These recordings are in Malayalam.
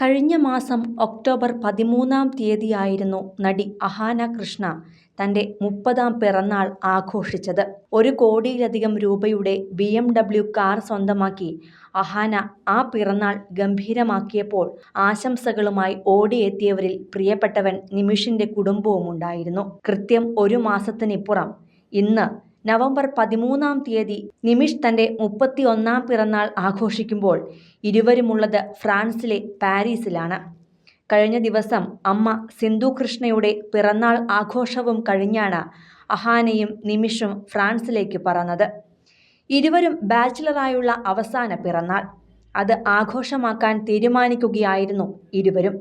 കഴിഞ്ഞ മാസം ഒക്ടോബർ പതിമൂന്നാം തീയതിയായിരുന്നു നടി അഹാന കൃഷ്ണ തന്റെ മുപ്പതാം പിറന്നാൾ ആഘോഷിച്ചത്. ഒരു കോടിയിലധികം രൂപയുടെ ബി എം ഡബ്ല്യു കാർ സ്വന്തമാക്കി അഹാന ആ പിറന്നാൾ ഗംഭീരമാക്കിയപ്പോൾ ആശംസകളുമായി ഓടിയെത്തിയവരിൽ പ്രിയപ്പെട്ടവൻ നിമിഷിന്റെ കുടുംബവും ഉണ്ടായിരുന്നു കൃത്യം ഒരു മാസത്തിനിപ്പുറം ഇന്ന് നവംബർ പതിമൂന്നാം തീയതി നിമിഷ് തന്റെ മുപ്പത്തി ഒന്നാം പിറന്നാൾ ആഘോഷിക്കുമ്പോൾ ഇരുവരുമുള്ളത് ഫ്രാൻസിലെ പാരീസിലാണ്. കഴിഞ്ഞ ദിവസം അമ്മ സിന്ധു കൃഷ്ണയുടെ പിറന്നാൾ ആഘോഷവും കഴിഞ്ഞാണ് അഹാനയും നിമിഷും ഫ്രാൻസിലേക്ക് പറന്നത്. ഇരുവരും ബാച്ചിലറായുള്ള അവസാന പിറന്നാൾ. അത് ആഘോഷമാക്കാൻ തീരുമാനിക്കുകയായിരുന്നു ഇരുവരും.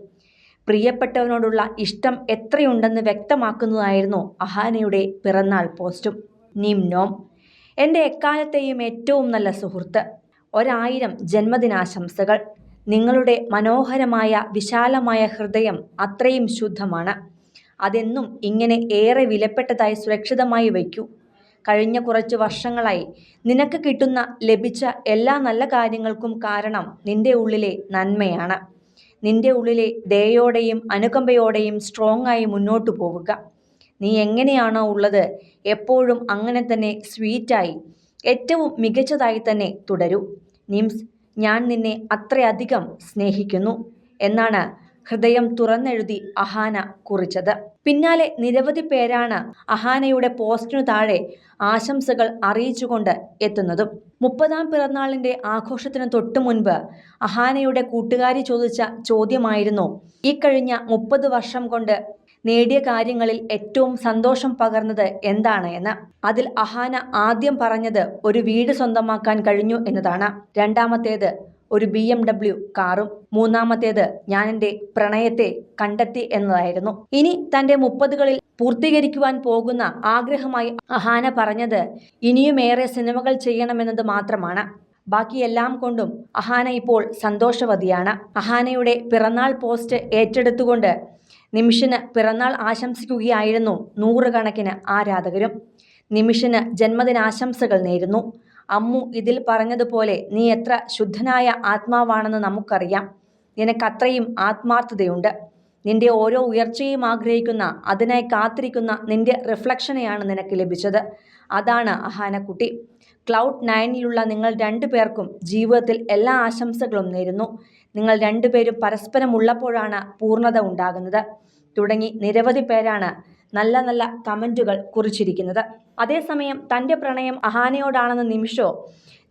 പ്രിയപ്പെട്ടവനോടുള്ള ഇഷ്ടം എത്രയുണ്ടെന്ന് വ്യക്തമാക്കുന്നതായിരുന്നു അഹാനയുടെ പിറന്നാൾ പോസ്റ്റും. നിംനോം എന്റെ എക്കാലത്തെയും ഏറ്റവും നല്ല സുഹൃത്ത് ഒരായിരം ജന്മദിനാശംസകൾ. നിങ്ങളുടെ മനോഹരമായ വിശാലമായ ഹൃദയം അത്രയും ശുദ്ധമാണ്. അതെന്നും ഇങ്ങനെ ഏറെ വിലപ്പെട്ടതായി സുരക്ഷിതമായി വയ്ക്കൂ. കഴിഞ്ഞ കുറച്ച് വർഷങ്ങളായി നിനക്ക് കിട്ടുന്ന ലഭിച്ച എല്ലാ നല്ല കാര്യങ്ങൾക്കും കാരണം നിന്റെ ഉള്ളിലെ നന്മയാണ്. നിന്റെ ഉള്ളിലെ ദയോടെയും അനുകമ്പയോടെയും സ്ട്രോങ് ആയി മുന്നോട്ടു പോവുക. നീ എങ്ങനെയാണോ ഉള്ളത്? എപ്പോഴും അങ്ങനെ തന്നെ സ്വീറ്റായി ഏറ്റവും മികച്ചതായി തന്നെ തുടരൂ. നിംസ് ഞാൻ നിന്നെ അത്രയധികം സ്നേഹിക്കുന്നു എന്നാണ് ഹൃദയം തുറന്നെഴുതി അഹാന കുറിച്ചത്. പിന്നാലെ നിരവധി പേരാണ് അഹാനയുടെ പോസ്റ്റിനു താഴെ ആശംസകൾ അറിയിച്ചുകൊണ്ട് എത്തുന്നതും. മുപ്പതാം പിറന്നാളിന്റെ ആഘോഷത്തിന് തൊട്ടു മുൻപ് അഹാനയുടെ കൂട്ടുകാരി ചോദിച്ച ചോദ്യമായിരുന്നു ഈ കഴിഞ്ഞ മുപ്പത് വർഷം കൊണ്ട് നേടിയ കാര്യങ്ങളിൽ ഏറ്റവും സന്തോഷം പകർന്നത് എന്താണ് എന്ന് അതിൽ അഹാന ആദ്യം പറഞ്ഞത് ഒരു വീട് സ്വന്തമാക്കാൻ കഴിഞ്ഞു എന്നതാണ്. രണ്ടാമത്തേത് ഒരു ബി എം ഡബ്ല്യു കാറും. മൂന്നാമത്തേത് ഞാൻ എന്റെ പ്രണയത്തെ കണ്ടെത്തി എന്നതായിരുന്നു. ഇനി തന്റെ മുപ്പതുകളിൽ പൂർത്തീകരിക്കുവാൻ പോകുന്ന ആഗ്രഹമായി അഹാന പറഞ്ഞത് ഇനിയുമേറെ സിനിമകൾ ചെയ്യണമെന്നത് മാത്രമാണ്. ബാക്കിയെല്ലാം കൊണ്ടും അഹാന ഇപ്പോൾ സന്തോഷവതിയാണ്. അഹാനയുടെ പിറന്നാൾ പോസ്റ്റ് ഏറ്റെടുത്തുകൊണ്ട് നിമിഷിന് പിറന്നാൾ ആശംസിക്കുകയായിരുന്നു നൂറുകണക്കിന് ആരാധകരും. നിമിഷന് ജന്മദിനാശംസകൾ നേരുന്നു. അമ്മു ഇതിൽ പറഞ്ഞതുപോലെ നീ എത്ര ശുദ്ധനായ ആത്മാവാണെന്ന് നമുക്കറിയാം. നിനക്കത്രയും ആത്മാർത്ഥതയുണ്ട്. നിന്റെ ഓരോ ഉയർച്ചയും ആഗ്രഹിക്കുന്ന അതിനായി കാത്തിരിക്കുന്ന നിന്റെ റിഫ്ലക്ഷനെയാണ് നിനക്ക് ലഭിച്ചത്. അതാണ് അഹാനക്കുട്ടി ക്ലൗഡ് നയനിലുള്ള നിങ്ങൾ രണ്ടു പേർക്കും ജീവിതത്തിൽ എല്ലാ ആശംസകളും നേരുന്നു. നിങ്ങൾ രണ്ടുപേരും പരസ്പരം ഉള്ളപ്പോഴാണ് പൂർണത ഉണ്ടാകുന്നത്. തുടങ്ങി നിരവധി പേരാണ് നല്ല നല്ല കമന്റുകൾ കുറിച്ചിരിക്കുന്നത്. അതേസമയം തന്റെ പ്രണയം അഹാനയോടാണെന്ന നിമിഷോ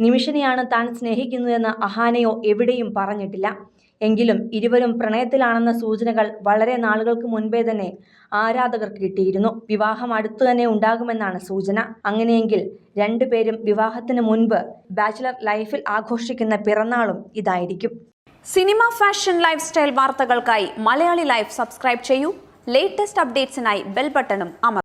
നിമിഷനെയാണ് താൻ സ്നേഹിക്കുന്നതെന്ന് അഹാനയോ എവിടെയും പറഞ്ഞിട്ടില്ല. എങ്കിലും ഇരുവരും പ്രണയത്തിലാണെന്ന സൂചനകൾ വളരെ നാളുകൾക്ക് മുൻപേ തന്നെ ആരാധകർക്ക് കിട്ടിയിരുന്നു. വിവാഹം അടുത്തു തന്നെ ഉണ്ടാകുമെന്നാണ് സൂചന. അങ്ങനെയെങ്കിൽ രണ്ടുപേരും വിവാഹത്തിന് മുൻപ് ബാച്ചിലർ ലൈഫിൽ ആഘോഷിക്കുന്ന പിറന്നാളും ഇതായിരിക്കും. സിനിമ ഫാഷൻ ലൈഫ് സ്റ്റൈൽ വാർത്തകൾക്കായി മലയാളി ലൈഫ് സബ്സ്ക്രൈബ് ചെയ്യൂ. ലേറ്റസ്റ്റ് അപ്ഡേറ്റ്സിനായി ബെൽ ബട്ടണും അമർ